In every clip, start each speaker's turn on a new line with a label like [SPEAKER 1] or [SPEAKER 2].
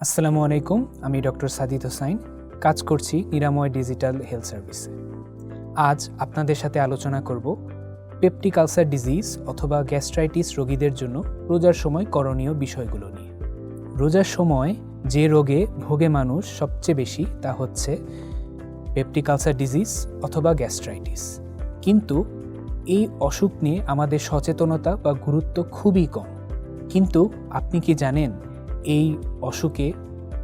[SPEAKER 1] আসসালামু আলাইকুম, আমি ডক্টর সাদিদ হোসাইন। কাজ করছি নিরাময় ডিজিটাল হেলথ সার্ভিসে। আজ আপনাদের সাথে আলোচনা করব পেপটিক আলসার ডিজিজ অথবা গ্যাস্ট্রাইটিস রোগীদের জন্য রোজার সময় করণীয় বিষয়গুলো নিয়ে। রোজার সময় যে রোগে ভোগে মানুষ সবচেয়ে বেশি তা হচ্ছে পেপটিক আলসার ডিজিজ অথবা গ্যাস্ট্রাইটিস। কিন্তু এই অসুখ নিয়ে আমাদের সচেতনতা বা গুরুত্ব খুবই কম। কিন্তু আপনি কি জানেন এই অসুখে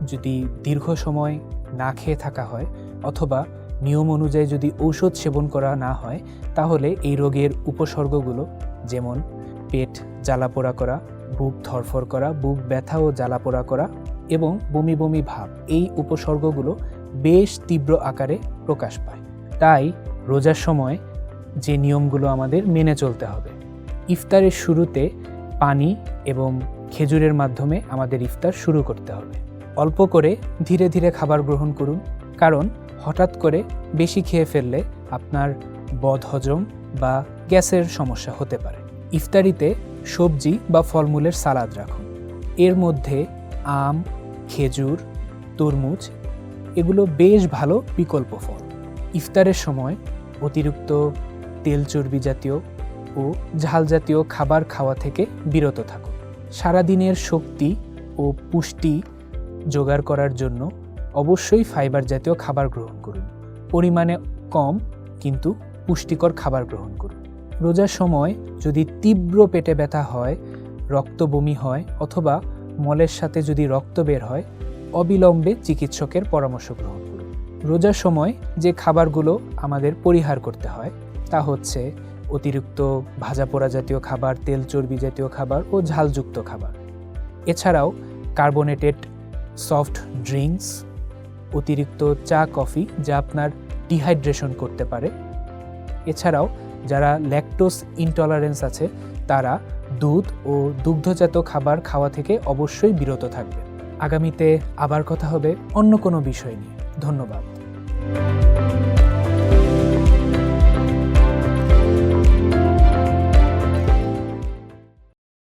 [SPEAKER 1] যদি দীর্ঘ সময় না খেয়ে থাকা হয় অথবা নিয়ম অনুযায়ী যদি ঔষধ সেবন করা না হয়, তাহলে এই রোগের উপসর্গগুলো যেমন পেট জ্বালাপোড়া করা, বুক ধরফর করা, বুক ব্যথা ও জ্বালাপোড়া করা এবং বমি বমি ভাব, এই উপসর্গগুলো বেশ তীব্র আকারে প্রকাশ পায়। তাই রোজার সময় যে নিয়মগুলো আমাদের মেনে চলতে হবে। ইফতারের শুরুতে পানি এবং খেজুরের মাধ্যমে আমাদের ইফতার শুরু করতে হবে। অল্প করে ধীরে ধীরে খাবার গ্রহণ করুন, কারণ হঠাৎ করে বেশি খেয়ে ফেললে আপনার বদহজম বা গ্যাসের সমস্যা হতে পারে। ইফতারিতে সবজি বা ফলমূলের সালাদ রাখুন। এর মধ্যে আম, খেজুর, তরমুজ, এগুলো বেশ ভালো বিকল্প ফল। ইফতারের সময় অতিরিক্ত তেল চর্বি জাতীয় ও ঝাল জাতীয় খাবার খাওয়া থেকে বিরত থাকুন। সারাদিনের শক্তি ও পুষ্টি জোগাড় করার জন্য অবশ্যই ফাইবার জাতীয় খাবার গ্রহণ করুন। পরিমাণে কম কিন্তু পুষ্টিকর খাবার গ্রহণ করুন। রোজার সময় যদি তীব্র পেটে ব্যথা হয়, রক্ত বমি হয় অথবা মলের সাথে যদি রক্ত বের হয়, অবিলম্বে চিকিৎসকের পরামর্শ গ্রহণ করুন। রোজার সময় যে খাবারগুলো আমাদের পরিহার করতে হয় তা হচ্ছে অতিরিক্ত ভাজা পোড়া জাতীয় খাবার, তেল চর্বি জাতীয় খাবার ও ঝালযুক্ত খাবার। এছাড়াও কার্বোনেটেড সফট ড্রিঙ্কস, অতিরিক্ত চা, কফি যা আপনার ডিহাইড্রেশন করতে পারে। এছাড়াও যারা ল্যাকটোস ইনটলারেন্স আছে, তারা দুধ ও দুগ্ধজাত খাবার খাওয়া থেকে অবশ্যই বিরত থাকবে আগামীতে আবার কথা হবে অন্য কোনো বিষয় নিয়ে। ধন্যবাদ।